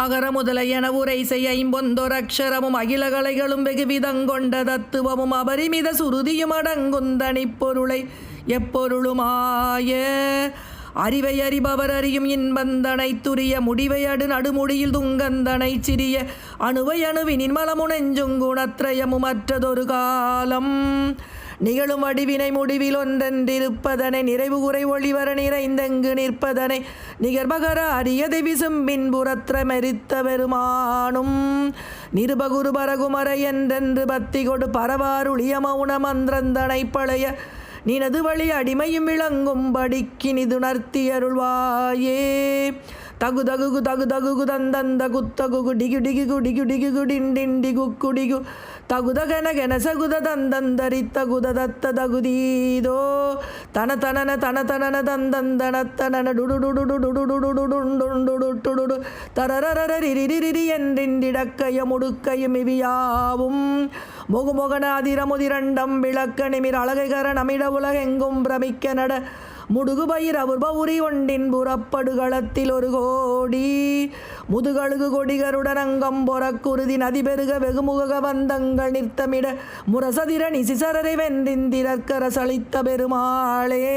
அகர முதல என உரை செய்ய ஐம்பொந்தொரு அக்ஷரமும் அகில கலைகளும் வெகுவிதங்கொண்ட தத்துவமும் அபரிமித சுருதியும் அடங்குந்தனிப் பொருளை எப்பொருளுமாய. அறிவை அறிபவர் அறியும் இன்பந்தனை துரிய முடிவை அடு நடுமுடியில் துங்கந்தனை சிறிய அணுவை அணுவினின் மலமுனெஞ்சுங்குணத்ரயமும் மற்றதொரு காலம். நிகழும் வடிவினை முடிவில் ஒன்றென்றிருப்பதனை நிறைவு குறை ஒளிவர நிறைந்தெங்கு நிற்பதனை நிகர்பகர அரியதை விசும்பின் புறத்திர பெருமானும் நிருபகுரு பரகுமர என்றென்று பத்தி கொடு பரவாருளிய மௌன மந்திரந்தனை பழைய நினது வழி அடிமையும் விளங்கும் படிக்கினிதுணர்த்தி அருள்வாயே. தகு தகு தகு தகு தந்தந்த குத்தகு டிகு டிகு டிகு டிகு டிண்டிண்டி குக்குடிகு தகுதகன கென சகுத தந்தந்தரி தகுத தத்த தகுதீதோ தன தனன தன தனன தந்தந்தன தனன டுடு டுடு டுடு டுடு டுடு டுண்டு டுடு தரரரிரிரிரி என்றிண்டிடக்கைய முடுக்கையும் இவியாவும் முகுமுகன அதிரமுதிரண்டம் விளக்க நிமிர் அழகைகர நமிட உலகெங்கும் பிரமிக்க நட முடுகுபயிர் அவுர்பவுரி ஒன்றின் புறப்படுகளத்தில் ஒரு கோடி. முதுகழுகு கொடிகருடன் அங்கம் பொறக்குருதி நதிபெருக வெகுமுக வந்தங்கள் நிறுத்தமிட முரசதிர நிசிசரரை வென்றிந்திரக்கர சளித்த பெருமாளே.